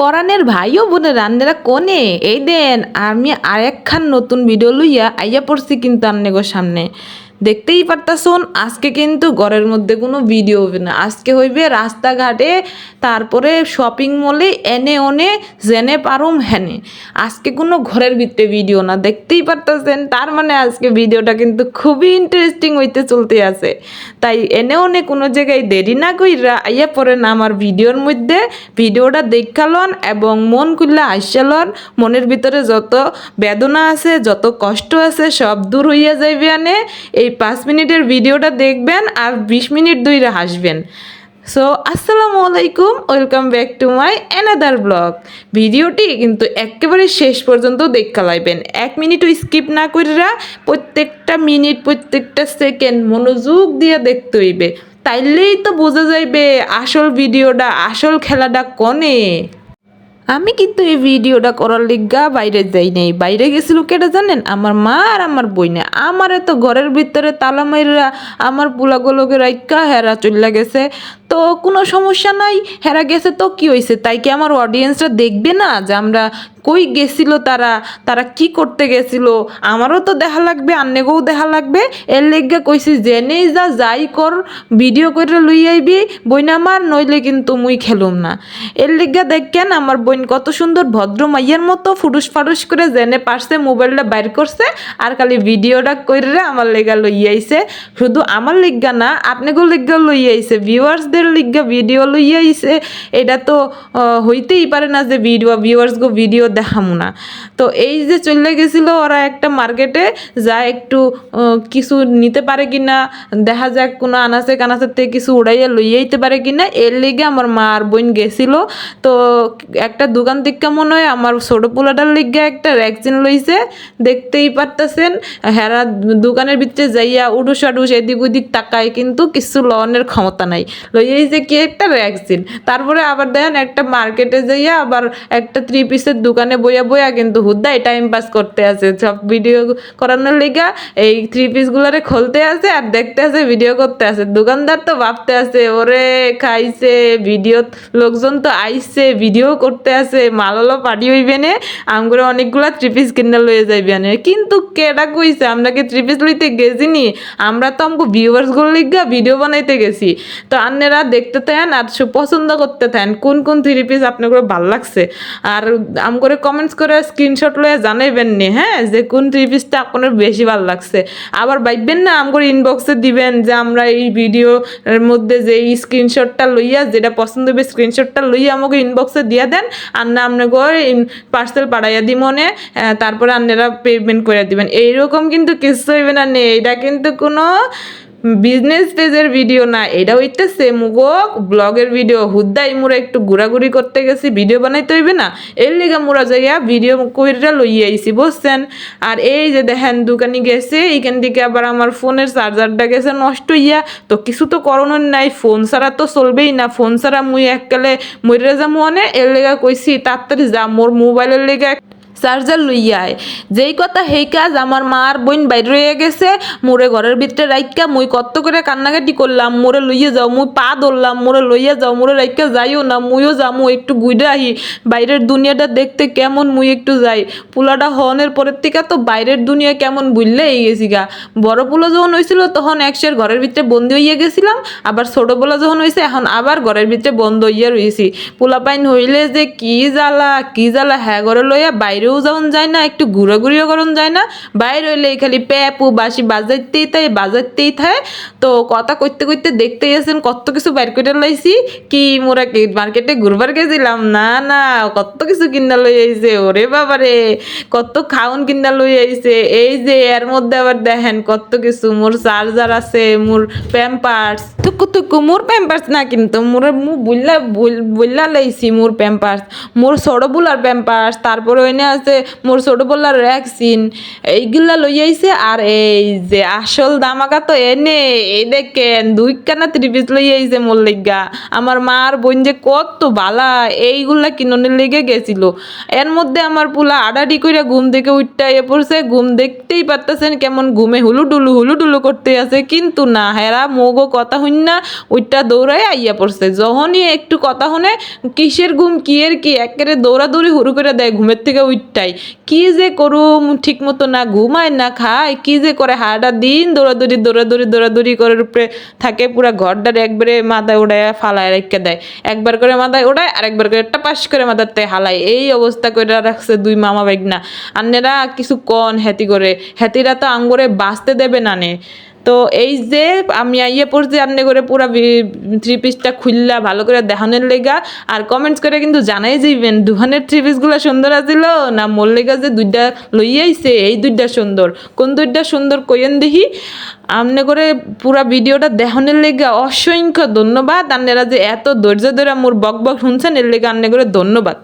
পরাণের ভাইও বোনের রান্নারা কোনে? এই দেন, আমি আরেকখান নতুন ভিডিও লইয়া আইয়া পড়ছি কিন্তু আন্নেগোর সামনে। দেখতেই পারতাছুন আজকে কিন্তু ঘরের মধ্যে কোনো ভিডিও হবে না। আজকে হইবে রাস্তাঘাটে, তারপরে শপিং মলে এনে ওনে, জেনে পারুম হেনে। আজকে কোনো ঘরের ভিতরে ভিডিও না। দেখতেই পারতাছেন তার মানে আজকে ভিডিওটা কিন্তু খুবই ইন্টারেস্টিং হইতে চলতে আছে। তাই এনে ওনে কোনো জায়গায় দেরি না কইরা আইয়া পড়েন আমার ভিডিওর মধ্যে। ভিডিওটা দেখালন এবং মন খুললে হাসিয়ালন মনের ভিতরে যত বেদনা আছে, যত কষ্ট আছে, সব দূর হইয়া যাইবে আনে। এই পাঁচ মিনিটের ভিডিওটা দেখবেন আর বিশ মিনিট ধরে হাসবেন। সো আসসালামু আলাইকুম, welcome back to my another blog. ভিডিওটি কিন্তু একেবারে শেষ পর্যন্ত দেখা লাইবেন এক মিনিটও স্কিপ না করিরা প্রত্যেকটা মিনিট, প্রত্যেকটা সেকেন্ড মনোযোগ দিয়ে দেখতে হইবে। তাইলেই তো বোঝা যাইবে আসল ভিডিওটা, আসল খেলাটা কনে। আমি কিন্তু এই ভিডিওটা করার লিগা বাইরে যাই নাই। বাইরে গেছিল কেটা জানেন? আমার মা আর আমার বইনে আমার তো ঘরের ভিতরে তালা মাইরা আমার পুলাগুলোকে রাইকা হেরা চলে গেছে। তো কোনো সমস্যা নাই, হেরা গেছে তো কি হয়েছে তাই কি আমার অডিয়েন্সরা দেখবে না যে আমরা কই গেছিল তারা? তারা কি করতে গেছিল? আমারও তো দেখা লাগবে আন্নেগেও দেখা লাগবে। এর লেগে কইছি জেনেই যা, যাই কর, ভিডিও করে লই আইবি। বইন আমার নইলে কিন্তু মুই খেলুম না। এর লেগে দেখেন, আমার বোন কত সুন্দর ভদ্র মাইয়ের মতো ফুটুস ফাটুস করে জেনে পারছে মোবাইলটা বাইর করছে, আর খালি ভিডিওটা কইরে আমার লেগা লই আইছে। শুধু আমার লিগা না আপনাকেও লিগা লই আইছে ভিউয়ার্সদের লিগা ভিডিও লই আইছে। এটা তো হইতেই পারে না যে ভিডিও ভিউয়ার্স গো ভিডিও দেখামু না। তো এই যে চলে গেছিল ওরা একটা মার্কেটে যা একটু কিছু নিতে পারে কিনা, দেখা যাক কোনো আনাচে কানাচের থেকে কিছু উড়াইয়া লইয়া আইতে পারে কিনা। এর লেগে আমার মা আর বোন গেছিল। তো একটা দোকান থেকে মনে হয় আমার ছোট পোলাটার লিগে একটা ভ্যাকসিন লইছে। দেখতেই পারতেছেন, হেরা দোকানের ভিতরে যাইয়া উডুস আডুস এদিক ওদিক তাকায়, কিন্তু কিছু লনের ক্ষমতা নাই। লইয়াই যে কি একটা ভ্যাকসিন তারপরে আবার দেখেন একটা মার্কেটে যাইয়া আবার একটা থ্রি পিসের দোকানে বইয়া বইয়া কিন্তু হুদ্দাই টাইম পাস করতে আছে। সব ভিডিও করানোর লিগা এই থ্রি পিসগুলারে খুলতে আছে আর দেখতে আছে ভিডিও করতে আছে। দোকানদার তো ভাবতে আছে, ওরে, খাইছে ভিডিও লোকজন তো আইছে ভিডিও করতে আছে, মাললো পার্টি হইবে নে আমগুলো অনেকগুলা থ্রি পিস কিনে লয়ে যাইবে নে কিন্তু কেডা কইছে, আমরা কি থ্রি পিস লইতে গেছি নি আমরা তো আমগো ভিউয়ার্সগুলো লিগা ভিডিও বানাইতে গেছি। তো আন্নেরা দেখতে থাকেন আর পছন্দ করতে থাকেন, কোন কোন থ্রি পিস আপনার ভালো লাগছে? আর আম করে কমেন্টস করে স্ক্রিনশট লয়ে জানাইবেন নি হ্যাঁ? যে কোন থ্রি পিসটা আপনার বেশি ভালো লাগছে? আবার ভাববেন না আম করে ইনবক্সে দিবেন যে আমরা এই ভিডিওর মধ্যে যে স্ক্রিনশটটা লইয়া, যেটা পছন্দ হবে স্ক্রিনশটটা লইয়া আমাকে ইনবক্সে দিয়ে দেন আর না আপনাকে পার্সেল পাড়াইয়া দি মনে আহ, তারপরে আপনারা পেমেন্ট করে দিবেন। এইরকম কিন্তু কিছু হইবে না নেই এটা কিন্তু কোনো বিজনেস পেজের ভিডিও না এটা হইতেছে, মুগো ব্লগের ভিডিও হুদ্দাই মোরা একটু ঘোরাঘুরি করতে গেছি ভিডিও বানাইতে হইবে না? এর লিগে মোরা যাইয়া ভিডিও কইরা লইয়া আইছি, বুঝছেন? আর এই যে দেখেন, দোকানে গেছে, এইখান থেকে আবার আমার ফোনের চার্জারটা গেছে, নষ্ট হইয়া, তো কিছু তো করণের নাই, ফোন ছাড়া তো চলবেই না, ফোন ছাড়া মুই এককালে মরে যাব অনে? এর লেগা কইছি, তাড়াতাড়ি যা, মোর মোবাইলের লেগা চার্জার লইয়া আয় যেই কথা সেই কাজ আমার মার বোন বাইরে রয়ে গেছে মোরে ঘরের ভিতরে রাইকা মুই কত করে কান্নাকাটি করলাম মোরে লইয়া যাও, মুই পা ধরলাম মোরে লইয়া যাও মোরে রাইকা যাইও না মুইও যামু একটু ঘুরে আহি বাইরের দুনিয়াটা দেখতে কেমন মুই একটু যাই। পোলাটা হনের পরের থেকে তো বাইরের দুনিয়া কেমন বুঝলে এই গেছি গা। বড় পোলা যখন হয়েছিল তখন একশের ঘরের ভিতরে বন্দি হইয়া গেছিলাম, আবার ছোট পোলা যখন হয়েছে এখন আবার ঘরের ভিতরে বন্ধ হইয়া রয়েছি পোলা পাইন হইলে যে কি জ্বালা কি জ্বালা হ্যাঁ ঘরে লইয়া বাইরেও যখন যায় না, একটু ঘুরাঘুরিও করন যায় না। বাইরে হইলে খালি প্যাপু বাসি বাজাইতেই তাই বাজাইতেই থাকে তো কথা করতে করতে দেখতে গেছেন কত কিছু বাইর করে লাইছি। কি মোরা কি মার্কেটে ঘুরবার গেছিলাম? না না, কত কিছু কিনা লই আইছে, ওরে বাবারে, কত খাউন কিনা লই আইছে। এই যে এর মধ্যে আবার দেখেন কত কিছু, মোর চার্জার আছে, মোর প্যাম্পার্স। টুকু টুকু, মোর প্যাম্পার্স না কিন্তু, মোর মু বুল্লা লাইছি মোর প্যাম্পার্স। মোর সড় বুলার প্যাম্পার্স, তারপরে ওইনে আছে আছে, মোর ছোট বলার ভ্যাকসিন এইগুলা লই আইছে। আর এই যে আসল দামাকা তো এনে, এই দেখেন দুই কানা ত্রিপিস লই আইছে মোর লিগা। আমার মার বোন যে কত বালা, এইগুলা কিননের লেগে গেছিল। এর মধ্যে আমার পুলা আডাডি কইরা ঘুম থেকে উঠটা এ পড়ছে। ঘুম দেখতেই পারতেছেন কেমন ঘুমে হুলুডুলু হুলুডুলু করতে আছে। কিন্তু না, হেরা মোগো কথা হইন না ওইটা দৌড়ায় আইয়া পড়ছে। যখনই একটু কথা শুনে কিসের ঘুম, কি এর কি? একেবারে দৌড়াদৌড়ি হুরু করে দেয়, ঘুমের থেকে উঠটাই কি যে করুম, ঠিক মতো না ঘুমায় না খায় কি যে করে হাড়া দিন দৌড়াদৌড়ি দৌড়াদৌড়ি দৌড়াদৌড়ি করে উপরে থাকে পুরা ঘরটার একবারে মাথায় উড়ায় ফালায় রেখে দেয়। একবার করে মাথায় উড়ায় আর একবার করে টাপাস করে মাথাতে হালায়। এই অবস্থা করে রাখছে দুই মামা বেগনা আন্নেরা কিছু কন হ্যাতি করে। হ্যাতিরা তো আঙ্গুরে বাঁচতে দেবে না নে। তো এই যে আমি আইয়ে পড়ছি, আপনি করে পুরো থ্রি পিসটা খুললা, ভালো করে দেখানোর লেগা। আর কমেন্টস করে কিন্তু জানাই যাইবেন, দুহানের থ্রি পিসগুলো সুন্দর আছিল না মোর লেগা যে দুইটা লই আইছে, এই দুইটা সুন্দর। কোন দুইটা সুন্দর কইয়েন দেখি? আমনে করে পুরা ভিডিওটা দেখানোর লেগে অসংখ্য ধন্যবাদ। আপনারা যে এত ধৈর্য ধরে মোর বক বক শুনছেন, এর লেগে আমনে করে ধন্যবাদ।